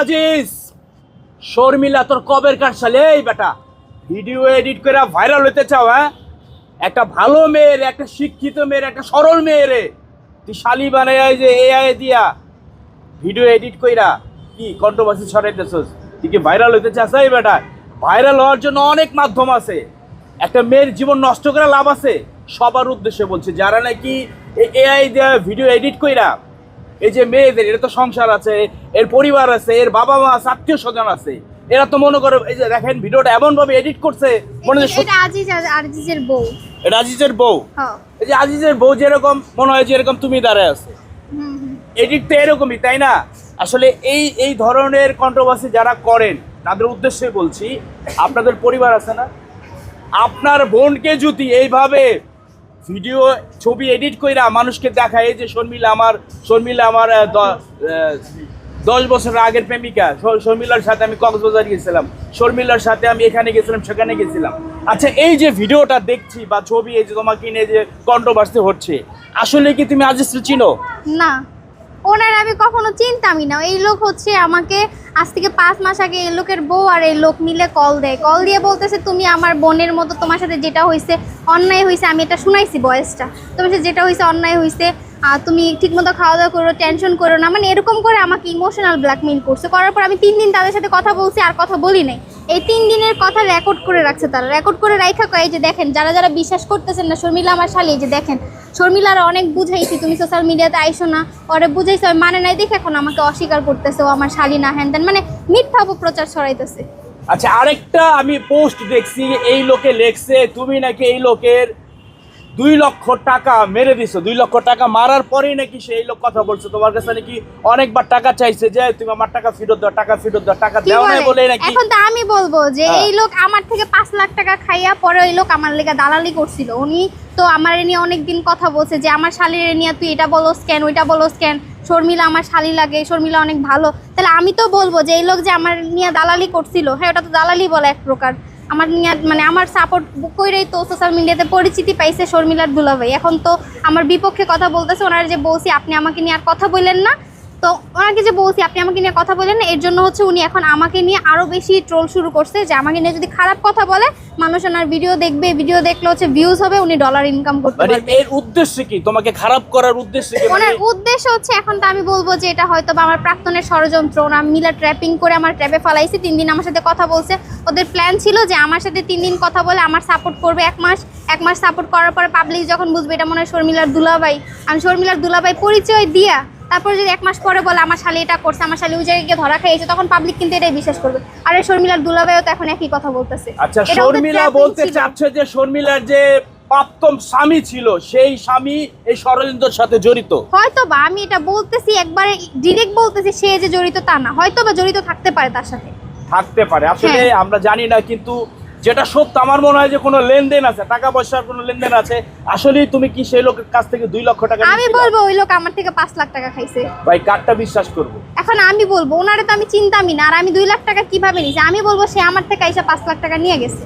আজিজ। শর্মিলা, তোর কবের কার সালে এই বেটা ভিডিও এডিট করে ভাইরাল হতে চাও হ্যাঁ? একটা ভালো মেয়ের, একটা শিক্ষিত মেয়ের, একটা সরল মেয়ের তুই শালি বানাই যে এআই দিয়া ভিডিও এডিট কইরা কি কন্ট্রোভার্সি ছড়াইতেছস? তুই কি ভাইরাল হইতে চাস, এই বেটা? ভাইরাল হওয়ার জন্য অনেক মাধ্যম আছে। একটা মেয়ের জীবন নষ্ট করে লাভ আছে। সবার উদ্দেশ্যে বলছে, যারা নাকি এআই দেওয়া ভিডিও এডিট কইরা এই যে মেয়েদের এর তো সংসার আছে এর পরিবার আছে এর বাবা মা আছে আত্মীয় স্বজন আছে। এরা তো মনে করো এই যে দেখেন ভিডিওটা এমন ভাবে এডিট করছে মনে হয় এটা আজিজ আজিজের বউ। এটা আজিজের বউ? হ্যাঁ এই যে আজিজের বউ যেরকম মনে হয় যে এরকম তুমি দাঁড়ায় আছে। এডিট তো এরকমই তাই না? আসলে এই এই ধরনের কন্ট্রোভার্সি যারা করেন তাদের উদ্দেশ্যে বলছি আপনাদের পরিবার আছে না? আপনার বোনকে যদি এইভাবে ভিডিও, ছবি এডিট কইরা মানুষকে দেখায় যে শর্মিলা আমার শর্মিলা আমার দশ বছর আগের প্রেমিকা। শর্মিলার সাথে আমি কক্সবাজার গেছিলাম। শর্মিলার সাথে আমি এখানে গেছিলাম, সেখানে গেছিলাম। আচ্ছা এই যে ভিডিওটা দেখছি বা ছবি, এই যে তোমাকে নিয়ে যে কন্ট্রোভার্সি হচ্ছে, আসলে কি তুমি আজিজ চিনো? না। ওনার আমি কখনো চিনতামই না। এই লোক হচ্ছে আমাকে আজ থেকে পাঁচ মাস আগে এই লোকের বউ আর এই লোক মিলে কল দেয়। কল দিয়ে বলতেছে, তুমি আমার বোনের মতো তোমার সাথে যেটা হয়েছে অন্যায় হয়েছে আমি এটা শুনাইছি বয়সটা তোমার সাথে যেটা হয়েছে অন্যায় হয়েছে তুমি ঠিকমতো খাওয়া দাওয়া করো টেনশন করো না। মানে এরকম করে আমাকে ইমোশনাল ব্ল্যাকমেইল করছে। করার পর আমি তিন দিন তাদের সাথে কথা বলছি, আর কথা বলি নাই। এই তিন দিনের কথা রেকর্ড করে রাখছে তারা। রেকর্ড করে রাখা কয় যে দেখেন, যারা যারা বিশ্বাস করতেছেন না, শর্মিলা আমার শালি যে দেখেন শর্মিলার অনেক বুঝাইছি, তুমি সোশ্যাল মিডিয়াতে আইসো না ওরে বুঝাইছো মানে নাই, দেখে এখন আমাকে অস্বীকার করতেছে, ও আমার শালি না, হ্যান মানে মিথ্যা অপপ্রচার ছড়াইতেছে। আচ্ছা আরেকটা আমি পোস্ট দেখছি, এই লোকে লেখছে, তুমি নাকি এই লোকের দুই লক্ষ টাকা মেরে দিছো। দুই লক্ষ টাকা মারার পরেই নাকি সেই লোক কথা বলছে। তোমার কাছে নাকি অনেকবার টাকা চাইছে যে তুমি আমার টাকা ফেরত দাও টাকা ফেরত দাও টাকা দেও না বলে? বলে নাকি এখন তো আমি বলব যে হ্যাঁ। এই লোক আমার থেকে পাঁচ লাখ টাকা খাইয়া পরে ওই লোক আমার লেগে দালালি করছিল। উনি তো আমার এ নিয়ে অনেকদিন কথা বলছে যে আমার শালির নিয়ে তুই এটা বলোস কেন ওইটা বলোস কেন? শর্মিলা আমার শালি লাগে শর্মিলা অনেক ভালো। তাহলে আমি তো বলব যে এই লোক যে আমার নিয়ে দালালি করছিল হ্যাঁ ওটা তো দালালি বলে এক প্রকার। আমার নিয়ে মানে আমার সাপোর্ট কইরেই তো সোশ্যাল মিডিয়াতে পরিচিতি পাইছে শর্মিলার দুলাভাই। এখন তো আমার বিপক্ষে কথা বলতেছে, ওনার যে বৌসি, আপনি আমাকে নিয়ে আর কথা বললেন না। তো ওনাকে যে বলছি আপনি আমাকে নিয়ে কথা বলেন এর জন্য হচ্ছে উনি এখন আমাকে নিয়ে আরও বেশি ট্রোল শুরু করছে যে আমাকে নিয়ে যদি খারাপ কথা বলে মানুষ ওনার ভিডিও দেখবে ভিডিও দেখলে হচ্ছে ভিউজ হবে উনি ডলার ইনকাম করতে মানে পারবে। এর উদ্দেশ্য কি? তোমাকে খারাপ করার উদ্দেশ্য কি? মানে ওনার উদ্দেশ্য হচ্ছে এখন তো আমি বলব যে এটা হয়তো বা আমার প্রাক্তনের ষড়যন্ত্র ওরা মিলা ট্র্যাপিং করে আমার ট্র্যাপে ফালাইছে তিন দিন আমার সাথে কথা বলছে। ওদের প্ল্যান ছিল যে আমার সাথে তিন দিন কথা বলে আমার সাপোর্ট করবে এক মাস। এক মাস সাপোর্ট করার পরে পাবলিক যখন বুঝবে এটা মনে হয় শর্মিলার দুলাভাই। আমি শর্মিলার দুলাভাই পরিচয় দিয়া তারপর যদি এক মাস পরে বলে আমার শালি এটা করছে আমার শালি ওই জায়গায় গিয়ে ধরা খেয়েছে তখন পাবলিক কিন্তু এটাই বিশ্বাস করবে। আর এই শর্মিলার দুলাভাইও তো এখন একই কথা বলতেছে। আচ্ছা শর্মিলা বলতে চাচ্ছে যে শর্মিলার যে প্রাপ্তম স্বামী ছিল সেই স্বামী এই ষড়যন্ত্রের সাথে জড়িত। হয়তো বা আমি এটা বলতেছি একবারে ডিরেক্ট বলতেছি সে যে জড়িত তা না। হয়তো বা জড়িত থাকতে পারে তার সাথে। থাকতে পারে। আসলে হ্যাঁ। আমরা জানি না কিন্তু যেটা সত্য আমার মনে হয় যে কোনো লেনদেন আছে টাকা পয়সার কোনো লেনদেন আছে। আসলেই তুমি কি সেই লোকের কাছ থেকে দুই লক্ষ টাকা আমি বলব ওই লোক আমার থেকে পাঁচ লাখ টাকা খাইছে। ভাই কারটা বিশ্বাস করব? এখন আমি বলব ওনারে তো আমি চিন্তামি না আর আমি দুই লাখ টাকা কীভাবে নিয়েছি? আমি বলব সে আমার থেকে এসে পাঁচ লাখ টাকা নিয়ে গেছে।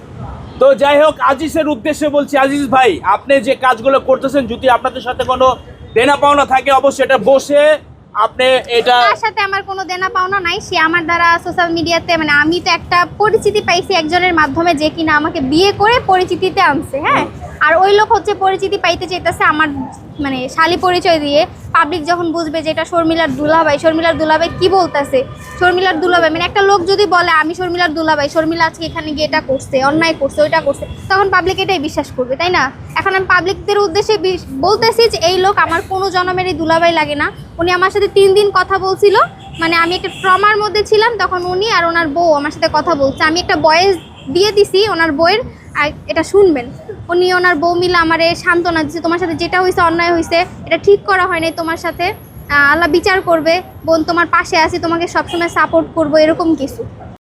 তো যাই হোক আজিজের উদ্দেশ্যে বলছি আজিজ ভাই আপনি যে কাজগুলো করতেছেন যদি আপনাদের সাথে কোনো দেনা পাওনা থাকে অবশ্যই এটা বসে আপনি এটা তার সাথে আমার কোনো দেনা পাওনা নাই সে আমার দ্বারা সোশ্যাল মিডিয়াতে মানে আমি তো একটা পরিচিতি পাইছি একজনের মাধ্যমে যে কিনা আমাকে বিয়ে করে পরিচিতিতে আনছে হ্যাঁ? আর ওই লোক হচ্ছে পরিচিতি পাইতে চাইতেছে আমার মানে শালি পরিচয় দিয়ে। পাবলিক যখন বুঝবে যে এটা শর্মিলার দুলাভাই শর্মিলার দুলাভাই কি বলতেছে? শর্মিলার দুলাভাই মানে একটা লোক যদি বলে আমি শর্মিলার দুলাভাই শর্মিলা আজকে এখানে গিয়ে এটা করছে অন্যায় করছে ওইটা করছে তখন পাবলিক এটাই বিশ্বাস করবে তাই না? এখন আমি পাবলিকদের উদ্দেশ্যে বলতেছি যে এই লোক আমার কোনো জনমের এই দুলাভাই লাগে না। উনি আমার সাথে তিন দিন কথা বলছিল। মানে আমি একটা ট্রমার মধ্যে ছিলাম তখন উনি আর ওনার বউ আমার সাথে কথা বলছে। আমি একটা বয়েস দিয়ে দিছি, ওনার বইয়ের এটা শুনবেন। উনি ওনার বউ মিলে আমারে সান্ত্বনা দিচ্ছে তোমার সাথে যেটা হয়েছে অন্যায় হয়েছে এটা ঠিক করা হয় নাই তোমার সাথে। আল্লাহ বিচার করবে, বোন তোমার পাশে আছি, তোমাকে সবসময় সাপোর্ট করব, এরকম কিছু।